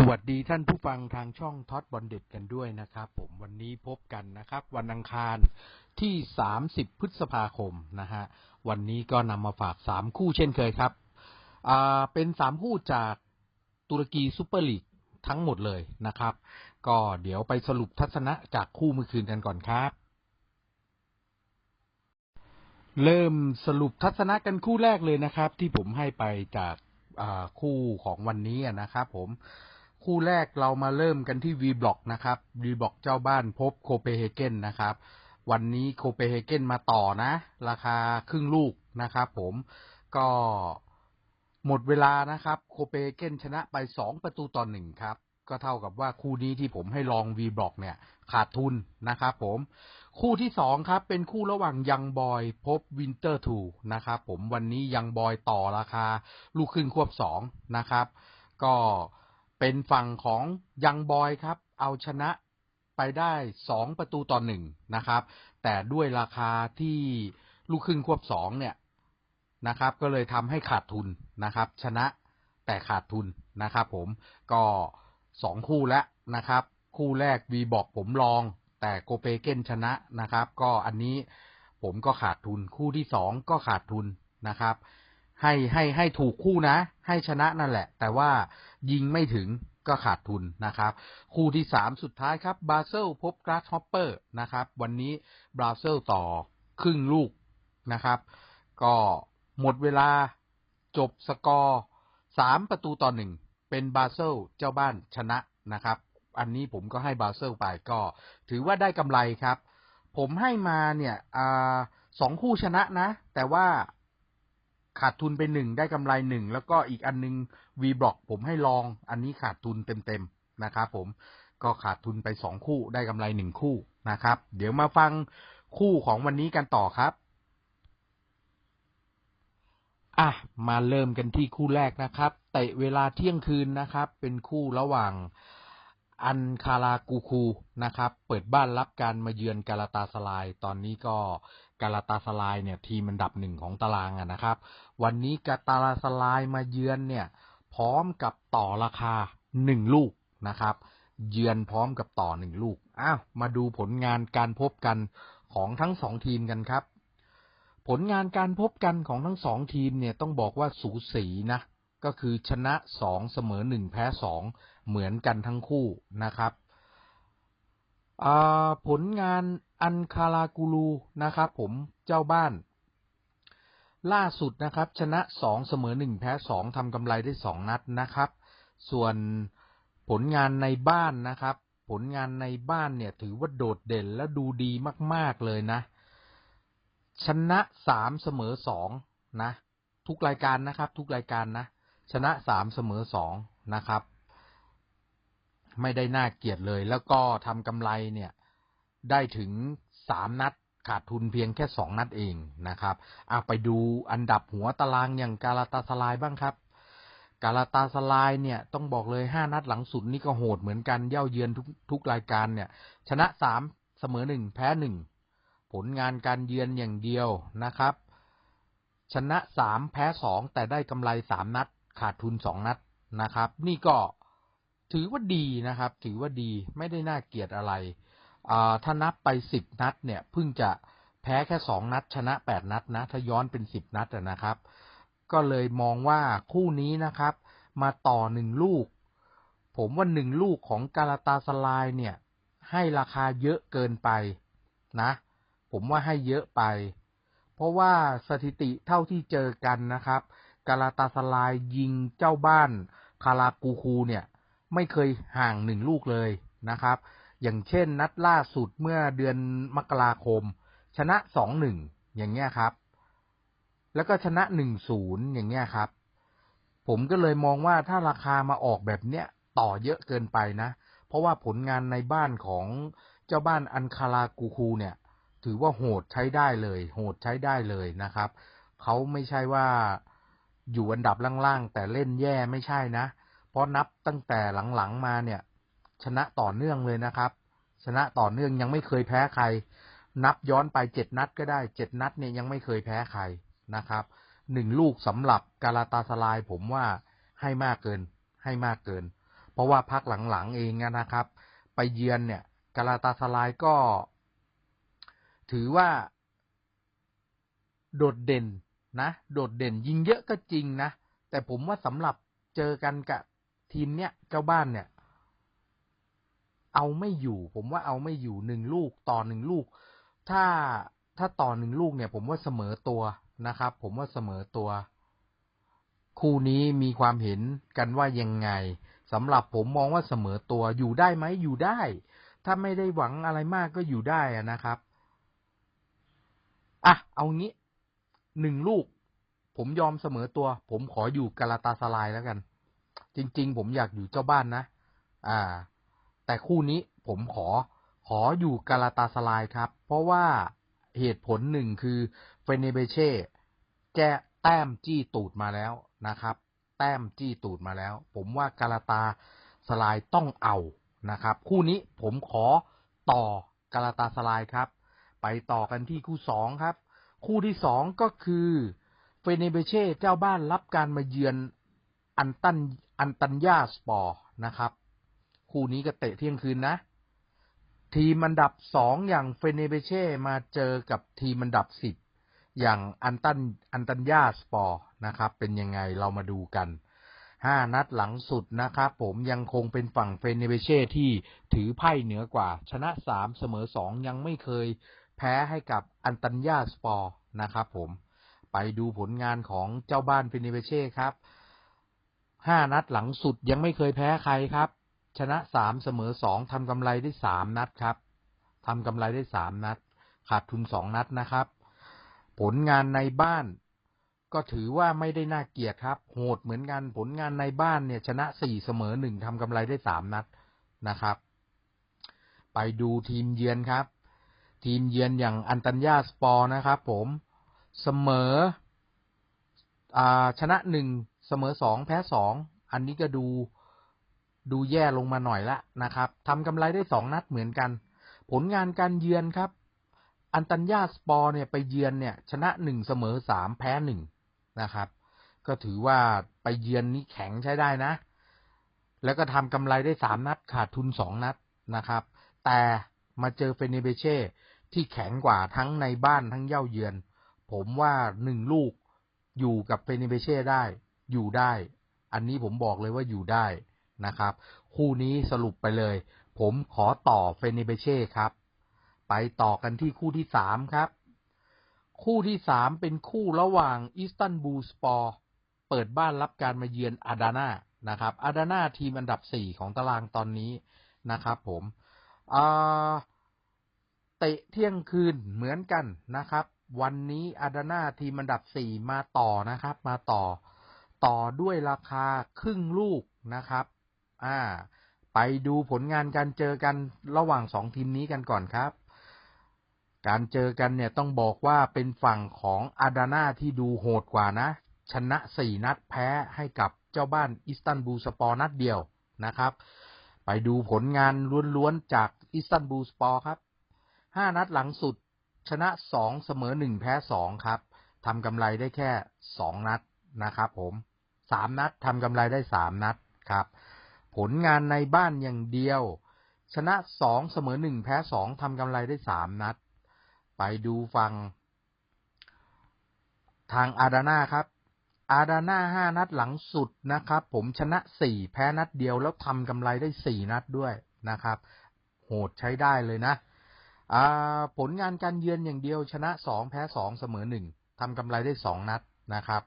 สวัสดีท่านผู้ฟังทางช่องท็อตบอลเด็ดกันด้วยนะครับ ผมวันนี้พบกันนะครับ วันอังคารที่ 30 พฤษภาคมนะฮะวันนี้ก็นำมาฝาก 3 คู่เช่นเคยครับอ่าเป็น 3 คู่จากตุรกีซูเปอร์ลีกทั้งหมดเลยนะครับ ก็เดี๋ยวไปสรุปทัศนะจากคู่เมื่อคืนกันก่อนครับ เริ่มสรุปทัศนะกันคู่แรกเลยนะครับ ที่ผมให้ไปจากคู่ของวันนี้นะครับ ผม คู่แรกเรามาเริ่มกันที่ V Block นะครับ V Block เจ้าบ้านพบโคเปนเฮเกนนะครับ วันนี้โคเปนเฮเกนมาต่อนะ ราคาครึ่งลูกนะครับผมก็หมดเวลานะครับ โคเปนเฮเกนชนะไป2ประตูต่อหนึ่งครับก็เท่ากับว่าคู่นี้ที่ผมให้ลอง V Block เนี่ยขาดทุนนะครับผม คู่ที่สองครับ เป็นคู่ระหว่างยังบอยพบวินเตอร์ทูนะครับผมวันนี้ยังบอยต่อราคา ลูกครึ่งควบสองนะครับ ก็ เป็นฝั่งของยังบอยครับ เอาชนะไปได้สองประตูต่อหนึ่งนะครับ แต่ด้วยราคาที่ลูกครึ่งควบสองเนี่ยนะครับ ก็เลยทำให้ขาดทุนนะครับ ชนะแต่ขาดทุนนะครับผมก็สองคู่แล้วนะครับ คู่แรกวีบอกผมลอง แต่โกเปเกนชนะนะครับ ก็อันนี้ผมก็ขาดทุนคู่ที่สองก็ขาดทุนนะครับ ให้ให้ให้ถูกคู่นะ ให้ชนะนั่นแหละ แต่ว่ายิงไม่ถึงก็ขาดทุนนะครับ คู่ที่สามสุดท้ายครับบราเซลพบกราสฮอปเปอร์นะครับ วันนี้บราเซลต่อครึ่งลูกนะครับ ก็หมดเวลาจบสกอร์สามประตูต่อหนึ่งเป็นบราเซลเจ้าบ้านชนะนะครับ อันนี้ผมก็ให้บราเซลไปก็ ถือว่าได้กำไรครับ ผมให้มาเนี่ยอสองคู่ชนะนะ แต่ว่า ขาดทุนไปหนึ่งได้กำไรหนึ่งแล้วก็อีกอันนึง V Block ผมให้ลอง อันนี้ขาดทุนเต็มๆนะครับผมก็ขาดทุนไปสองคู่ได้กำไรหนึ่งคู่นะครับ เดี๋ยวมาฟังคู่ของวันนี้กันต่อครับอะมาเริ่มกันที่คู่แรกนะครับ เตะเวลาเที่ยงคืนนะครับ เป็นคู่ระหว่างอันคารากูคูนะครับ เปิดบ้านรับการมาเยือนกาลาตาสลาย ตอนนี้ก็ กาลาตาสลายเนี่ยทีมอันดับหนึ่งของตารางอะนะครับ วันนี้กาตาลาสลายมาเยือนเนี่ย พร้อมกับต่อราคาหนึ่งลูกนะครับ เยือนพร้อมกับต่อหนึ่งลูกอ้าวมาดูผลงานการพบกันของทั้งสองทีมกันครับ ผลงานการพบกันของทั้งสองทีมเนี่ยต้องบอกว่าสูสีนะก็คือชนะสองเสมอหนึ่งแพ้สองเหมือนกันทั้งคู่นะครับผลงาน อันคารากูลูนะครับผมเจ้าบ้าน ล่าสุดนะครับ ชนะสองเสมอหนึ่งแพ้สองทำกำไรได้สองนัดนะครับ ส่วนผลงานในบ้านนะครับ ผลงานในบ้านเนี่ยถือว่าโดดเด่นและดูดีมาก ๆเลยนะ ชนะสามเสมอสองนะ ทุกรายการนะครับ ทุกรายการนะ ชนะสามเสมอสองนะครับ ไม่ได้น่าเกลียดเลย แล้วก็ทำกำไรเนี่ย ได้ถึงสามนัดขาดทุนเพียงแค่สองนัดเองนะครับอาไปดูอันดับหัวตารางอย่างกาลาตาสลายบ้างครับ กาลาตาสลายเนี่ยต้องบอกเลยห้านัดหลังสุดนี่ก็โหดเหมือนกันเย่าเยือนทุกทุกรายการเนี่ย ชนะสามเสมอหนึ่งแพ้หนึ่งผลงานการเยือนอย่างเดียวนะครับ ชนะสามแพ้สองแต่ได้กำไรสามนัด ขาดทุนสองนัดนะครับ นี่ก็ถือว่าดีนะครับ ถือว่าดีไม่ได้น่าเกลียดอะไร ถ้านับไปสิบนัดเนี่ยเพิ่งจะแพ้แค่สองนัด ชนะแปดนัดนะ ถ้าย้อนเป็นสิบนัดนะครับ ก็เลยมองว่าคู่นี้นะครับ มาต่อหนึ่งลูก ผมว่าหนึ่งลูกของกาลาตาสลายเนี่ย ให้ราคาเยอะเกินไปนะ ผมว่าให้เยอะไป เพราะว่าสถิติเท่าที่เจอกันนะครับ กาลาตาสลายยิงเจ้าบ้านคารากูคูเนี่ย ไม่เคยห่างหนึ่งลูกเลยนะครับ อย่างเช่น นัดล่าสุดเมื่อเดือนมกราคม ชนะสองหนึ่งอย่างเงี้ยครับ แล้วก็ชนะหนึ่งศูนย์อย่างเงี้ยครับ ผมก็เลยมองว่าถ้าราคามาออกแบบเนี้ยต่อเยอะเกินไปนะ เพราะว่าผลงานในบ้านของเจ้าบ้านอันคารากูคูเนี่ย ถือว่าโหดใช้ได้เลย โหดใช้ได้เลยนะครับ เขาไม่ใช่ว่าอยู่อันดับล่างๆ แต่เล่นแย่ไม่ใช่นะ เพราะนับตั้งแต่หลังๆมาเนี่ย ชนะต่อเนื่องเลยนะครับ ชนะต่อเนื่องยังไม่เคยแพ้ใคร นับย้อนไปเจ็ดนัดก็ได้เจ็ดนัดเนี่ยยังไม่เคยแพ้ใครนะครับหนึ่งลูกสำหรับกาลาตาสลายผมว่าให้มากเกิน ให้มากเกิน เพราะว่าพักหลังๆเองนะครับ ไปเยือนเนี่ยกาลาตาสลายก็ ถือว่า โดดเด่นนะ โดดเด่นยิงเยอะก็จริงนะ แต่ผมว่าสำหรับเจอกันกับทีมเนี้ยเจ้าบ้านเนี่ย เอาไม่อยู่ ผมว่าเอาไม่อยู่หนึ่งลูกต่อหนึ่งลูก ถ้าถ้าต่อหนึ่งลูกเนี่ย ผมว่าเสมอตัวนะครับ ผมว่าเสมอตัว คู่นี้มีความเห็นกันว่ายังไงสำหรับผมมองว่าเสมอตัวอยู่ได้ไหมอยู่ได้ ถ้าไม่ได้หวังอะไรมากก็อยู่ได้นะครับอะเอางี้หนึ่งลูก ผมยอมเสมอตัว ผมขออยู่กาลาตาสลายแล้วกัน จริง ๆ ผมอยากอยู่เจ้าบ้านนะ อ่า แต่คู่นี้ผมขอขออยู่กาลาตาสลายครับ เพราะว่าเหตุผลหนึ่งคือเฟเนเบเช่แก้แต้มจี้ตูดมาแล้วนะครับ แต้มจี้ตูดมาแล้ว ผมว่ากาลาตาสลายต้องเอานะครับ คู่นี้ผมขอต่อกาลาตาสลายครับ ไปต่อกันที่คู่สองครับ คู่ที่สองก็คือเฟเนเบเช่เจ้าบ้านรับการมาเยือนอันตันอันตันยาสปอร์นะครับ คู่นี้ก็เตะเที่ยงคืนนะ ทีมอันดับสองอย่างเฟเนเบเช่มาเจอกับทีมอันดับสิบอย่างอันตันอันตันยาสปอร์นะครับ เป็นยังไงเรามาดูกันห้านัดหลังสุดนะครับผมยังคงเป็นฝั่งเฟเนเบเช่ที่ถือไพ่เหนือกว่า ชนะสามเสมอสองยังไม่เคยแพ้ให้กับอันตันยาสปอร์นะครับผมไปดูผลงานของเจ้าบ้านเฟเนเบเช่ครับห้านัดหลังสุดยังไม่เคยแพ้ใครครับ ชนะสามเสมอสองทำกำไรได้สามนัดครับทำกำไรได้สามนัด ขาดทุนสองนัดนะครับ ผลงานในบ้าน ก็ถือว่าไม่ได้น่าเกลียดครับ โหดเหมือนกันผลงานในบ้านเนี่ย ชนะสี่เสมอหนึ่งทำกำไรได้สามนัดนะครับ ไปดูทีมเยือนครับ ทีมเยือนอย่างอันตัญญาสปอร์นะครับ ผมเสมออ่าชนะหนึ่งเสมอสองแพ้สองอันนี้ก็ดู ดูแย่ลงมาหน่อยละนะครับทำกำไรได้สองนัดเหมือนกัน ผลงานการเยือนครับ อันตัญญาสปอร์เนี่ยไปเยือนเนี่ย ชนะหนึ่งเสมอสามแพ้หนึ่งนะครับ ก็ถือว่าไปเยือนนี้แข็งใช้ได้นะ แล้วก็ทำกำไรได้สามนัดขาดทุนสองนัดนะครับ แต่มาเจอเฟเนเบเช่ที่แข็งกว่าทั้งในบ้านทั้งเย่าเยือน ผมว่าหนึ่งลูกอยู่กับเฟเนเบเช่ได้ อยู่ได้ อันนี้ผมบอกเลยว่าอยู่ได้ นะครับ คู่นี้สรุปไปเลย ผมขอต่อเฟเนเบเช่ครับ ไปต่อกันที่คู่ที่สามครับ คู่ที่สามเป็นคู่ระหว่างอิสตันบูลสปอร์เปิดบ้านรับการมาเยือนอาดาน่านะครับอาดาน่าทีมอันดับสี่ของตารางตอนนี้นะครับผมเตะเที่ยงคืนเหมือนกันนะครับ วันนี้อาดาน่าทีมอันดับสี่มาต่อนะครับ มาต่อ ต่อด้วยราคาครึ่งลูกนะครับ อ่า ไปดูผลงานการเจอกันระหว่างสองทีมนี้กันก่อนครับ การเจอกันเนี่ยต้องบอกว่าเป็นฝั่งของอาดาน่าที่ดูโหดกว่านะ ชนะสี่นัดแพ้ให้กับเจ้าบ้านอิสตันบูลสปอร์นัดเดียวนะครับ ไปดูผลงานล้วนๆจากอิสตันบูลสปอร์ครับห้านัดหลังสุดชนะสองเสมอหนึ่งแพ้สองครับทำกำไรได้แค่สองนัดนะครับผมสามนัดทำกำไรได้สามนัดครับ ผลงานในบ้านอย่างเดียว ชนะสองเสมอหนึ่งแพ้สองทำกำไรได้สามนัด ไปดูฟัง ทางอาดาน่าครับ อาดาน่าห้านัดหลังสุดนะครับ ผมชนะสี่แพ้นัดเดียวแล้วทำกำไรได้สี่นัดด้วยนะครับ โหดใช้ได้เลยนะผลงานการเยือนอย่างเดียวชนะสองแพ้สองเสมอหนึ่งทำกำไรได้สองนัดนะครับ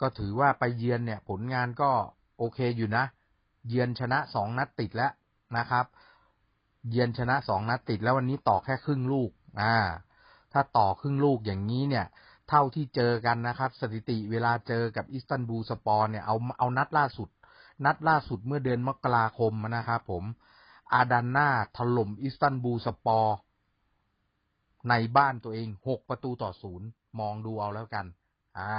ก็ถือว่าไปเยือนเนี่ย ผลงานก็โอเคอยู่นะ เยือนชนะสองนัดติดแล้วนะครับ เยือนชนะสองนัดติดแล้ววันนี้ต่อแค่ครึ่งลูกอ่าถ้าต่อครึ่งลูกอย่างนี้เนี่ย เท่าที่เจอกันนะครับ สถิติเวลาเจอกับอิสตันบูลสปอร์เนี่ยเอาเอานัดล่าสุด นัดล่าสุดเมื่อเดือนมกราคมนะครับผมอาดาน่าถล่มอิสตันบูลสปอร์ในบ้านตัวเองหกประตูต่อศูนย์มองดูเอาแล้วกัน อ่า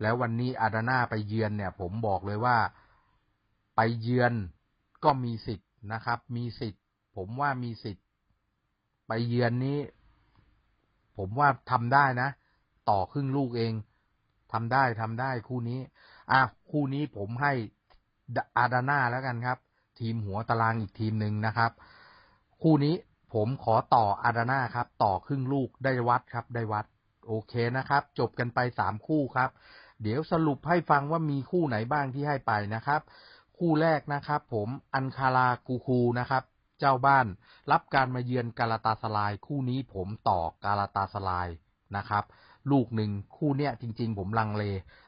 แล้ววันนี้อาดาน่าไปเยือนเนี่ย ผมบอกเลยว่า ไปเยือนก็มีสิทธิ์นะครับ มีสิทธิ์ ผมว่ามีสิทธิ์ ไปเยือนนี้ ผมว่าทำได้นะ ต่อครึ่งลูกเองทำได้ทำได้คู่นี้ อะคู่นี้ผมให้อาดาน่าแล้วกันครับ ทีมหัวตารางอีกทีมหนึ่งนะครับ คู่นี้ผมขอต่ออาดาน่าครับ ต่อครึ่งลูกได้วัดครับ ได้วัด โอเคนะครับ จบกันไปสามคู่ครับ เดี๋ยวสรุปให้ฟังว่ามีคู่ไหนบ้างที่ให้ไปนะครับ คู่แรกนะครับผมอันคารากูคูนะครับ เจ้าบ้านรับการมาเยือนกาลาตาสลาย คู่นี้ผมต่อกาลาตาสลายนะครับ ลูกหนึ่งคู่เนี้ยจริง ๆ ผมลังเล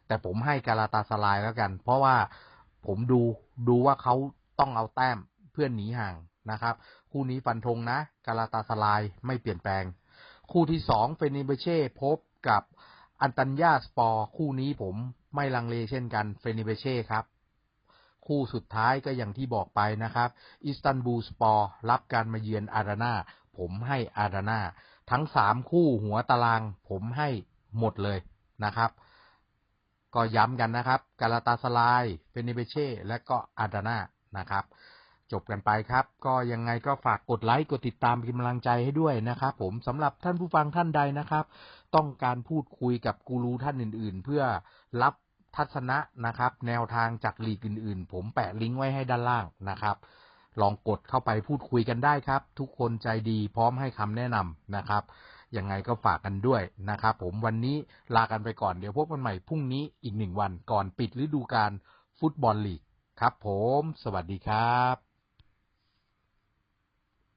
แต่ผมให้กาลาตาสลายแล้วกัน เพราะว่าผมดูดูว่าเขาต้องเอาแต้มเพื่อนหนีห่างนะครับ คู่นี้ฟันธงนะกาลาตาสลายไม่เปลี่ยนแปลง คู่ที่สองเฟนิเบเช่พบกับอันตัญญาสปอร์ คู่นี้ผมไม่ลังเลเช่นกันเฟนิเบเช่ครับ คู่สุดท้ายก็อย่างที่บอกไปนะครับ อิสตันบูลสปอร์รับการมาเยือนอารานาผมให้อารานาทั้งสามคู่หัวตารางผมให้หมดเลยนะครับ ก็ย้ำกันนะครับ กาลาตาสลายเฟนิเบเช่ และก็อารานานะครับ จบกันไปครับ ก็ยังไงก็ฝากกดไลค์กดติดตามเป็นกำลังใจให้ด้วยนะครับ ผมสำหรับท่านผู้ฟังท่านใดนะครับ ต้องการพูดคุยกับกูรูท่านอื่น ๆ เพื่อรับ ทัศนะนะครับ แนวทางจากลีกอื่นๆ ผมแปะลิงก์ไว้ให้ด้านล่างนะครับ ลองกดเข้าไปพูดคุยกันได้ครับ ทุกคนใจดีพร้อมให้คำแนะนำนะครับยังไงก็ฝากกันด้วยนะครับผมวันนี้ลากันไปก่อนเดี๋ยวพบกันใหม่พรุ่งนี้อีกหนึ่งวันก่อนปิดฤดูกาลฟุตบอลลีกครับผม สวัสดีครับ